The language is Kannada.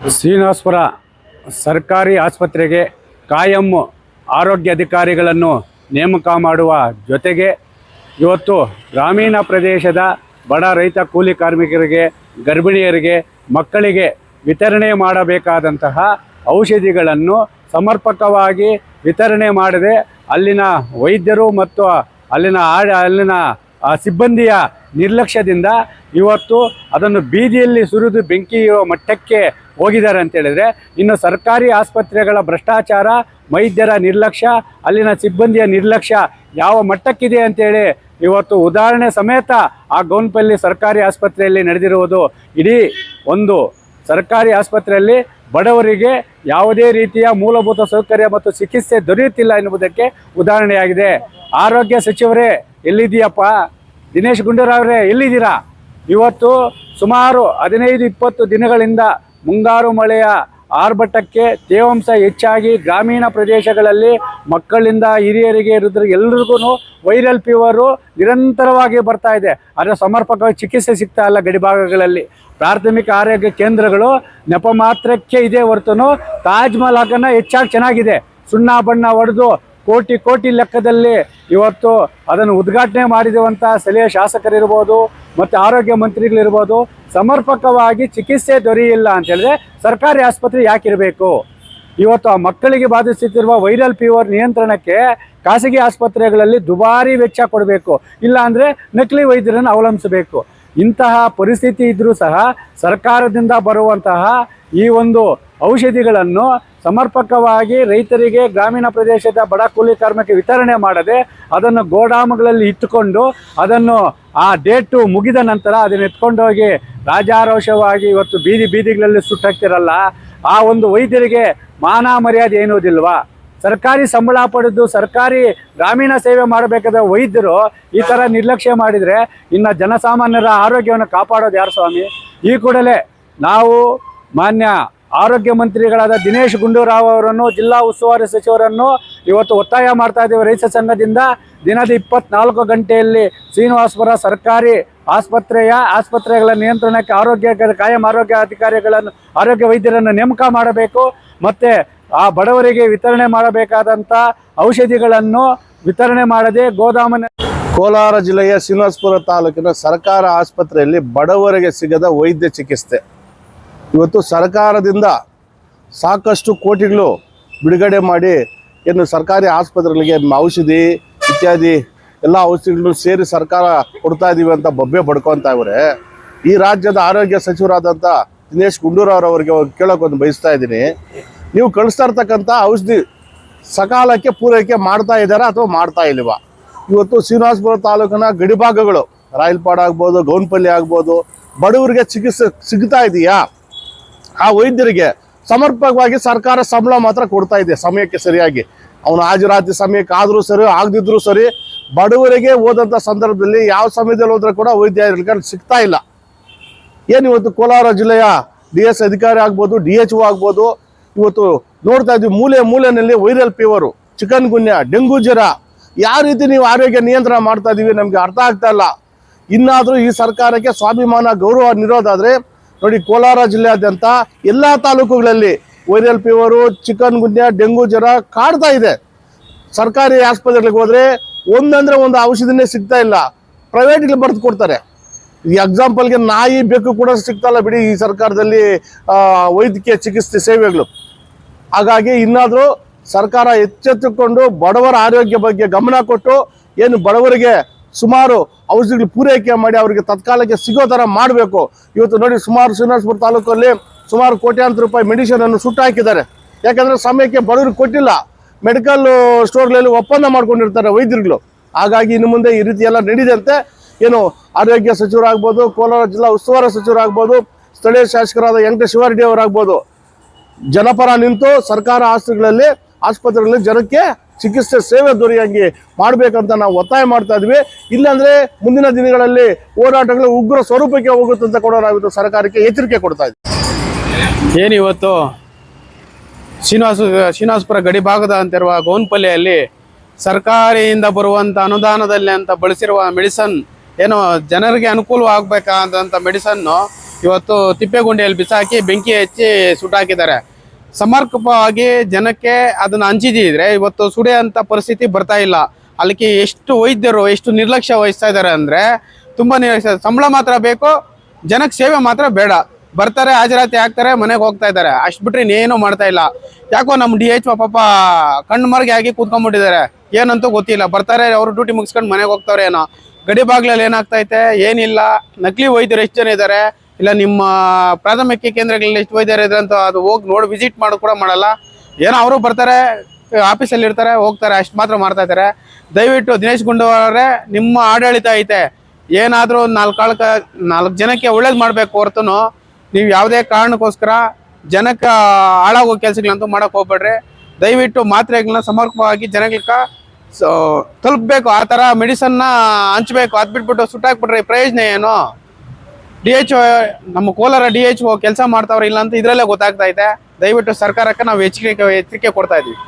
ಶ್ರೀನಿವಾಸಪುರ ಸರ್ಕಾರಿ ಆಸ್ಪತ್ರೆಗೆ ಕಾಯಂ ಆರೋಗ್ಯ ಅಧಿಕಾರಿಗಳನ್ನು ನೇಮಕ ಮಾಡುವ ಜೊತೆಗೆ ಇವತ್ತು ಗ್ರಾಮೀಣ ಪ್ರದೇಶದ ಬಡ ರೈತ ಕೂಲಿ ಕಾರ್ಮಿಕರಿಗೆ, ಗರ್ಭಿಣಿಯರಿಗೆ, ಮಕ್ಕಳಿಗೆ ವಿತರಣೆ ಮಾಡಬೇಕಾದಂತಹ ಔಷಧಿಗಳನ್ನು ಸಮರ್ಪಕವಾಗಿ ವಿತರಣೆ ಮಾಡದೆ ಅಲ್ಲಿನ ವೈದ್ಯರು ಮತ್ತು ಅಲ್ಲಿನ ಆಡ, ಅಲ್ಲಿನ ಸಿಬ್ಬಂದಿಯ ನಿರ್ಲಕ್ಷ್ಯದಿಂದ ಇವತ್ತು ಅದನ್ನು ಬೀದಿಯಲ್ಲಿ ಸುರಿದು ಬೆಂಕಿ ಇರೋ ಮಟ್ಟಕ್ಕೆ ಹೋಗಿದ್ದಾರೆ ಅಂತ ಹೇಳಿದ್ರೆ, ಇನ್ನು ಸರ್ಕಾರಿ ಆಸ್ಪತ್ರೆಗಳ ಭ್ರಷ್ಟಾಚಾರ, ವೈದ್ಯರ ನಿರ್ಲಕ್ಷ್ಯ, ಅಲ್ಲಿನ ಸಿಬ್ಬಂದಿಯ ನಿರ್ಲಕ್ಷ್ಯ ಯಾವ ಮಟ್ಟಕ್ಕಿದೆ ಅಂತೇಳಿ ಇವತ್ತು ಉದಾಹರಣೆ ಸಮೇತ ಆ ಗೌನ್ಪಲ್ಲಿ ಸರ್ಕಾರಿ ಆಸ್ಪತ್ರೆಯಲ್ಲಿ ನಡೆದಿರುವುದು ಇಡೀ ಒಂದು ಸರ್ಕಾರಿ ಆಸ್ಪತ್ರೆಯಲ್ಲಿ ಬಡವರಿಗೆ ಯಾವುದೇ ರೀತಿಯ ಮೂಲಭೂತ ಸೌಕರ್ಯ ಮತ್ತು ಚಿಕಿತ್ಸೆ ದೊರೆಯುತ್ತಿಲ್ಲ ಎನ್ನುವುದಕ್ಕೆ ಉದಾಹರಣೆಯಾಗಿದೆ. ಆರೋಗ್ಯ ಸಚಿವರೇ, ಎಲ್ಲಿದ್ದೀಯಪ್ಪ? ದಿನೇಶ್ ಗುಂಡೂರಾವ್ರೆ, ಎಲ್ಲಿದ್ದೀರಾ? ಇವತ್ತು ಸುಮಾರು ಹದಿನೈದು, ಇಪ್ಪತ್ತು ದಿನಗಳಿಂದ ಮುಂಗಾರು ಮಳೆಯ ಆರ್ಭಟಕ್ಕೆ ತೇವಾಂಶ ಹೆಚ್ಚಾಗಿ ಗ್ರಾಮೀಣ ಪ್ರದೇಶಗಳಲ್ಲಿ ಮಕ್ಕಳಿಂದ ಹಿರಿಯರಿಗೆ ಇರಿದ್ರೆ ಎಲ್ರಿಗೂ ವೈರಲ್ ಫೀವರು ನಿರಂತರವಾಗಿ ಬರ್ತಾ ಇದೆ. ಆದರೆ ಸಮರ್ಪಕವಾಗಿ ಚಿಕಿತ್ಸೆ ಸಿಗ್ತಾ ಇಲ್ಲ ಗಡಿಭಾಗಗಳಲ್ಲಿ ಪ್ರಾಥಮಿಕ ಆರೋಗ್ಯ ಕೇಂದ್ರಗಳು ನೆಪ ಮಾತ್ರಕ್ಕೆ ಇದೆ ಹೊರತು ತಾಜ್ಮಹಲ್ ಹಾಕನ್ನ ಹೆಚ್ಚಾಗಿ ಚೆನ್ನಾಗಿದೆ. ಸುಣ್ಣ ಬಣ್ಣ ಹೊಡೆದು ಕೋಟಿ ಕೋಟಿ ಲೆಕ್ಕದಲ್ಲಿ ಇವತ್ತು ಅದನ್ನು ಉದ್ಘಾಟನೆ ಮಾಡಿರುವಂಥ ಸ್ಥಳೀಯ ಶಾಸಕರಿರ್ಬೋದು ಮತ್ತು ಆರೋಗ್ಯ ಮಂತ್ರಿಗಳಿರ್ಬೋದು ಸಮರ್ಪಕವಾಗಿ ಚಿಕಿತ್ಸೆ ದೊರೆಯಿಲ್ಲ ಅಂತ ಹೇಳಿದ್ರೆ ಸರ್ಕಾರಿ ಆಸ್ಪತ್ರೆ ಯಾಕಿರಬೇಕು? ಇವತ್ತು ಆ ಮಕ್ಕಳಿಗೆ ಬಾಧಿಸುತ್ತಿರುವ ವೈರಲ್ ಫೀವರ್ ನಿಯಂತ್ರಣಕ್ಕೆ ಖಾಸಗಿ ಆಸ್ಪತ್ರೆಗಳಲ್ಲಿ ದುಬಾರಿ ವೆಚ್ಚ ಕೊಡಬೇಕು. ಇಲ್ಲಾಂದರೆ ನಕಲಿ ವೈದ್ಯರನ್ನು ಅವಲಂಬಿಸಬೇಕು. ಇಂತಹ ಪರಿಸ್ಥಿತಿ ಇದ್ದರೂ ಸಹ ಸರ್ಕಾರದಿಂದ ಬರುವಂತಹ ಈ ಒಂದು ಔಷಧಿಗಳನ್ನು ಸಮರ್ಪಕವಾಗಿ ರೈತರಿಗೆ ಗ್ರಾಮೀಣ ಪ್ರದೇಶದ ಬಡ ಕೂಲಿ ಕಾರ್ಮಿಕ ವಿತರಣೆ ಮಾಡದೆ ಅದನ್ನು ಗೋಡಾಮುಗಳಲ್ಲಿ ಇಟ್ಟುಕೊಂಡು ಅದನ್ನು ಆ ಡೇಟು ಮುಗಿದ ನಂತರ ಅದನ್ನು ಎತ್ಕೊಂಡೋಗಿ ರಾಜಾರೋಷವಾಗಿ ಇವತ್ತು ಬೀದಿ ಬೀದಿಗಳಲ್ಲಿ ಸುಟ್ಟಾಕ್ತಿರಲ್ಲ, ಆ ಒಂದು ವೈದ್ಯರಿಗೆ ಮಾನ ಮರ್ಯಾದೆ ಏನೋದಿಲ್ವಾ ಸರ್ಕಾರಿ ಸಂಬಳ ಪಡೆದು ಸರ್ಕಾರಿ ಗ್ರಾಮೀಣ ಸೇವೆ ಮಾಡಬೇಕಾದ ವೈದ್ಯರು ಈ ಥರ ನಿರ್ಲಕ್ಷ್ಯ ಮಾಡಿದರೆ ಇನ್ನು ಜನಸಾಮಾನ್ಯರ ಆರೋಗ್ಯವನ್ನು ಕಾಪಾಡೋದು ಯಾರು ಸ್ವಾಮಿ? ಈ ಕೂಡಲೇ ನಾವು ಮಾನ್ಯ ಆರೋಗ್ಯ ಮಂತ್ರಿಗಳಾದ ದಿನೇಶ್ ಗುಂಡೂರಾವ್ ಅವರನ್ನು ಜಿಲ್ಲಾ ಉಸ್ತುವಾರಿ ಸಚಿವರನ್ನು ಇವತ್ತು ಒತ್ತಾಯ ಮಾಡ್ತಾ ಇದ್ದೇವೆ. ರೈತ ಸಂಘದಿಂದ ದಿನದ ಇಪ್ಪತ್ನಾಲ್ಕು ಗಂಟೆಯಲ್ಲಿ ಶ್ರೀನಿವಾಸಪುರ ಸರ್ಕಾರಿ ಆಸ್ಪತ್ರೆಯ ಆಸ್ಪತ್ರೆಗಳ ನಿಯಂತ್ರಣಕ್ಕೆ ಆರೋಗ್ಯ ಕಾಯಂ ಆರೋಗ್ಯ ಅಧಿಕಾರಿಗಳನ್ನು, ಆರೋಗ್ಯ ವೈದ್ಯರನ್ನು ನೇಮಕ ಮಾಡಬೇಕು. ಮತ್ತು ಆ ಬಡವರಿಗೆ ವಿತರಣೆ ಮಾಡಬೇಕಾದಂಥ ಔಷಧಿಗಳನ್ನು ವಿತರಣೆ ಮಾಡದೆ ಗೋದಾಮನ ಕೋಲಾರ ಜಿಲ್ಲೆಯ ಶ್ರೀನಿವಾಸಪುರ ತಾಲೂಕಿನ ಸರ್ಕಾರ ಆಸ್ಪತ್ರೆಯಲ್ಲಿ ಬಡವರಿಗೆ ಸಿಗದ ವೈದ್ಯ ಚಿಕಿತ್ಸೆ. ಇವತ್ತು ಸರ್ಕಾರದಿಂದ ಸಾಕಷ್ಟು ಕೋಟಿಗಳು ಬಿಡುಗಡೆ ಮಾಡಿ ಏನು ಸರ್ಕಾರಿ ಆಸ್ಪತ್ರೆಗಳಿಗೆ ಔಷಧಿ ಇತ್ಯಾದಿ ಎಲ್ಲ ಔಷಧಿಗಳನ್ನು ಸೇರಿ ಸರ್ಕಾರ ಕೊಡ್ತಾ ಇದ್ದೀವಿ ಅಂತ ಬೊಬ್ಬೆ ಬಡ್ಕೊತಾ ಇವ್ರೆ. ಈ ರಾಜ್ಯದ ಆರೋಗ್ಯ ಸಚಿವರಾದಂಥ ದಿನೇಶ್ ಗುಂಡೂರಾವ್ ಅವರಿಗೆ ಕೇಳೋಕೆ ಒಂದು ಬಯಸ್ತಾ ಇದ್ದೀನಿ. ನೀವು ಕಳಿಸ್ತಾ ಇರ್ತಕ್ಕಂಥ ಔಷಧಿ ಸಕಾಲಕ್ಕೆ ಪೂರೈಕೆ ಮಾಡ್ತಾ ಇದ್ದಾರಾ ಅಥವಾ ಮಾಡ್ತಾ ಇಲ್ವಾ? ಇವತ್ತು ಶ್ರೀನಿವಾಸಪುರ ತಾಲೂಕಿನ ಗಡಿಭಾಗಗಳು, ರಾಯಲ್ಪಾಡ್ ಆಗ್ಬೋದು, ಗೌನ್ಪಲ್ಲಿ ಆಗ್ಬೋದು, ಬಡವರಿಗೆ ಚಿಕಿತ್ಸೆ ಸಿಗ್ತಾ ಇದೆಯಾ? ಆ ವೈದ್ಯರಿಗೆ ಸಮರ್ಪಕವಾಗಿ ಸರ್ಕಾರ ಸಂಬಳ ಮಾತ್ರ ಕೊಡ್ತಾ ಇದೆ ಸಮಯಕ್ಕೆ ಸರಿಯಾಗಿ. ಅವನು ಹಾಜರಾತಿ ಸಮಯಕ್ಕೆ ಆದರೂ ಸರಿ, ಆಗದಿದ್ರೂ ಸರಿ, ಬಡವರಿಗೆ ಹೋದಂಥ ಸಂದರ್ಭದಲ್ಲಿ ಯಾವ ಸಮಯದಲ್ಲಿ ಹೋದ್ರೆ ಕೂಡ ವೈದ್ಯ ಸಿಗ್ತಾ ಇಲ್ಲ. ಏನು ಇವತ್ತು ಕೋಲಾರ ಜಿಲ್ಲೆಯ ಡಿ ಎಸ್ ಅಧಿಕಾರಿ ಆಗ್ಬೋದು, ಡಿ ಎಚ್ ಒ ಆಗ್ಬೋದು, ಇವತ್ತು ನೋಡ್ತಾ ಇದ್ವಿ ಮೂಲೆ ಮೂಲೆಯಲ್ಲಿ viral fever, chikungunya, dengue ಜ್ವರ. ಯಾವ ರೀತಿ ನೀವು ಆರೋಗ್ಯ ನಿಯಂತ್ರಣ ಮಾಡ್ತಾ ಇದೀವಿ ನಮಗೆ ಅರ್ಥ ಆಗ್ತಾ ಇಲ್ಲ. ಇನ್ನಾದರೂ ಈ ಸರ್ಕಾರಕ್ಕೆ ಸ್ವಾಭಿಮಾನ, ಗೌರವ ನಿರೋಧಾದ್ರೆ ನೋಡಿ ಕೋಲಾರ ಜಿಲ್ಲೆಯಾದ್ಯಂತ ಎಲ್ಲ ತಾಲೂಕುಗಳಲ್ಲಿ viral fever, chikungunya dengue ಜ್ವರ ಕಾಡ್ತಾ ಇದೆ. ಸರ್ಕಾರಿ ಆಸ್ಪತ್ರೆಗಳಿಗೆ ಹೋದ್ರೆ ಒಂದಂದ್ರೆ ಒಂದು ಔಷಧಿನೇ ಸಿಗ್ತಾ ಇಲ್ಲ. ಪ್ರೈವೇಟ್ಗೆ ಬರೆದು ಕೊಡ್ತಾರೆ. ಈ ಎಕ್ಸಾಂಪಲ್ಗೆ ನಾಯಿ ಬೆಕ್ಕು ಕೂಡ ಸಿಗ್ತಲ್ಲ ಬಿಡಿ ಈ ಸರ್ಕಾರದಲ್ಲಿ ವೈದ್ಯಕೀಯ ಚಿಕಿತ್ಸೆ ಸೇವೆಗಳು. ಹಾಗಾಗಿ ಇನ್ನಾದರೂ ಸರ್ಕಾರ ಎಚ್ಚೆತ್ತುಕೊಂಡು ಬಡವರ ಆರೋಗ್ಯ ಬಗ್ಗೆ ಗಮನ ಕೊಟ್ಟು ಏನು ಬಡವರಿಗೆ ಸುಮಾರು ಔಷಧಿಗಳು ಪೂರೈಕೆ ಮಾಡಿ ಅವರಿಗೆ ತತ್ಕಾಲಕ್ಕೆ ಸಿಗೋ ಥರ ಮಾಡಬೇಕು. ಇವತ್ತು ನೋಡಿ ಸುಮಾರು ಶ್ರೀನಿವಾಸಪುರ ತಾಲೂಕಲ್ಲಿ ಸುಮಾರು ಕೋಟ್ಯಾಂತರ ರೂಪಾಯಿ ಮೆಡಿಸಿನ್ ಅನ್ನು ಸುಟ್ಟು ಹಾಕಿದ್ದಾರೆ. ಯಾಕಂದ್ರೆ ಸಮಯಕ್ಕೆ ಬಡವರಿಗೆ ಕೊಟ್ಟಿಲ್ಲ. ಮೆಡಿಕಲ್ ಸ್ಟೋರ್ಗಳಲ್ಲಿ ಒಪ್ಪಂದ ಮಾಡ್ಕೊಂಡಿರ್ತಾರೆ ವೈದ್ಯರುಗಳು. ಹಾಗಾಗಿ ಇನ್ನು ಮುಂದೆ ಈ ರೀತಿ ಎಲ್ಲ ನಡೀದಂತೆ ಏನು ಆರೋಗ್ಯ ಸಚಿವರಾಗ್ಬೋದು, ಕೋಲಾರ ಜಿಲ್ಲಾ ಉಸ್ತುವಾರಿ ಸಚಿವರಾಗ್ಬೋದು, ಸ್ಥಳೀಯ ಶಾಸಕರಾದ ವೆಂಕಟೇಶ್ ಶಿವಾರೆಡ್ಡಿ ಅವರಾಗ್ಬೋದು. ಜನಪರ ನಿಂತು ಸರ್ಕಾರ ಆಸ್ತಿಗಳಲ್ಲಿ ಆಸ್ಪತ್ರೆಗಳಲ್ಲಿ ಜನಕ್ಕೆ ಚಿಕಿತ್ಸೆ ಸೇವೆ ದೊರೆಯಂಗೆ ಮಾಡಬೇಕಂತ ನಾವು ಒತ್ತಾಯ ಮಾಡ್ತಾ ಇದ್ವಿ. ಇಲ್ಲಾಂದ್ರೆ ಮುಂದಿನ ದಿನಗಳಲ್ಲಿ ಹೋರಾಟಗಳು ಉಗ್ರ ಸ್ವರೂಪಕ್ಕೆ ಹೋಗುತ್ತೆ ಅಂತ ಕೂಡ ನಾವು ಇವತ್ತು ಸರ್ಕಾರಕ್ಕೆ ಎಚ್ಚರಿಕೆ ಕೊಡ್ತಾ ಇದ್ವಿ. ಏನಿವತ್ತು? ಶ್ರೀನಿವಾಸ, ಶ್ರೀನಿವಾಸಪುರ ಗಡಿ ಭಾಗದ ಅಂತಿರುವ ಗೋನ್ಪಲ್ಲಿಯಲ್ಲಿ ಸರ್ಕಾರಿಯಿಂದ ಬರುವಂಥ ಅನುದಾನದಲ್ಲಿ ಅಂತ ಬಳಸಿರುವ ಮೆಡಿಸನ್ ಏನು ಜನರಿಗೆ ಅನುಕೂಲವಾಗಬೇಕಾದಂಥ ಮೆಡಿಸನ್ನು ಇವತ್ತು ತಿಪ್ಪೆಗುಂಡಿಯಲ್ಲಿ ಬಿಸಾಕಿ ಬೆಂಕಿ ಹಚ್ಚಿ ಸುಟ್ಟಾಕಿದ್ದಾರೆ. ಸಮರ್ಪಕವಾಗಿ ಜನಕ್ಕೆ ಅದನ್ನ ಹಂಚಿದಿದ್ರೆ ಇವತ್ತು ಸುಡಿಯಂತ ಪರಿಸ್ಥಿತಿ ಬರ್ತಾ ಇಲ್ಲ. ಅಲ್ಲಿಗೆ ಎಷ್ಟು ವೈದ್ಯರು, ಎಷ್ಟು ನಿರ್ಲಕ್ಷ್ಯ ವಹಿಸ್ತಾ ಇದ್ದಾರೆ ಅಂದ್ರೆ ತುಂಬಾ ನಿರ್ಲಕ್ಷ್ಯ ಸಂಬಳ ಮಾತ್ರ ಬೇಕು, ಜನಕ್ಕೆ ಸೇವೆ ಮಾತ್ರ ಬೇಡ. ಬರ್ತಾರೆ, ಹಾಜರಾತಿ ಆಗ್ತಾರೆ, ಮನೆಗೆ ಹೋಗ್ತಾ ಇದ್ದಾರೆ ಅಷ್ಟು ಬಿಟ್ರೆ ಇನ್ನೇನು ಮಾಡ್ತಾ ಇಲ್ಲ. ಯಾಕೋ ನಮ್ಮ ಡಿ ಎಚ್ ಪಾಪ ಕಣ್ಣು ಮರ್ಗೆ ಆಗಿ ಕೂತ್ಕೊಂಡ್ಬಿಟ್ಟಿದ್ದಾರೆ. ಏನಂತೂ ಗೊತ್ತಿಲ್ಲ. ಬರ್ತಾರೆ, ಅವರು ಡ್ಯೂಟಿ ಮುಗಿಸ್ಕೊಂಡು ಮನೆಗೆ ಹೋಗ್ತಾವ್ರೆ ಏನೋ ಗಡಿ ಬಾಗ್ಲಲ್ಲಿ ಏನಾಗ್ತೈತೆ ಏನಿಲ್ಲ. ನಕಲಿ ವೈದ್ಯರು ಎಷ್ಟು ಜನ ಇದ್ದಾರೆ ಇಲ್ಲ, ನಿಮ್ಮ ಪ್ರಾಥಮಿಕ ಕೇಂದ್ರಗಳಲ್ಲಿ ಎಷ್ಟು ವೈದ್ಯರು ಇದ್ರೆ ಅಂತ ಅದು ಹೋಗಿ ನೋಡಿ ವಿಸಿಟ್ ಮಾಡೋದು ಕೂಡ ಮಾಡಲ್ಲ. ಏನೋ ಅವರು ಬರ್ತಾರೆ ಆಫೀಸಲ್ಲಿ ಇರ್ತಾರೆ, ಹೋಗ್ತಾರೆ, ಅಷ್ಟು ಮಾತ್ರ ಮಾಡ್ತಾ ಇದ್ದಾರೆ. ದಯವಿಟ್ಟು ದಿನೇಶ್ ಗುಂಡೂರವರೇ ನಿಮ್ಮ ಆಡಳಿತ ಐತೆ. ಏನಾದರೂ ಒಂದು ನಾಲ್ಕು ಜನಕ್ಕೆ ಒಳ್ಳೇದು ಮಾಡಬೇಕು ಹೊರತು ನೀವು ಯಾವುದೇ ಕಾರಣಕ್ಕೋಸ್ಕರ ಜನಕ್ಕೆ ಹಾಳಾಗೋ ಕೆಲಸಗಳಂತೂ ಮಾಡೋಕೆ ಹೋಗ್ಬೇಡ್ರಿ. ದಯವಿಟ್ಟು ಮಾತ್ರೆಗಳನ್ನ ಸಮರ್ಪಕವಾಗಿ ಜನಗಳಿಗೆ ತಲುಪಬೇಕು. ಆ ಥರ ಮೆಡಿಸನ್ನ ಹಂಚ್ಬೇಕು. ಅದು ಬಿಟ್ಬಿಟ್ಟು ಸುಟ್ಟಾಕ್ಬಿಟ್ರೆ ಪ್ರಯೋಜನ ಏನು? ಡಿ ಎಚ್ ನಮ್ಮ ಕೋಲಾರ ಡಿ ಎಚ್ ಕೆಲಸ ಮಾಡ್ತಾವ್ರ ಇಲ್ಲ ಅಂತ ಇದರಲ್ಲೇ ಗೊತ್ತಾಗ್ತಾ ಇದೆ. ದಯವಿಟ್ಟು ಸರ್ಕಾರಕ್ಕೆ ನಾವು ಎಚ್ಚರಿಕೆ ಎಚ್ಚರಿಕೆ ಕೊಡ್ತಾ ಇದೀವಿ.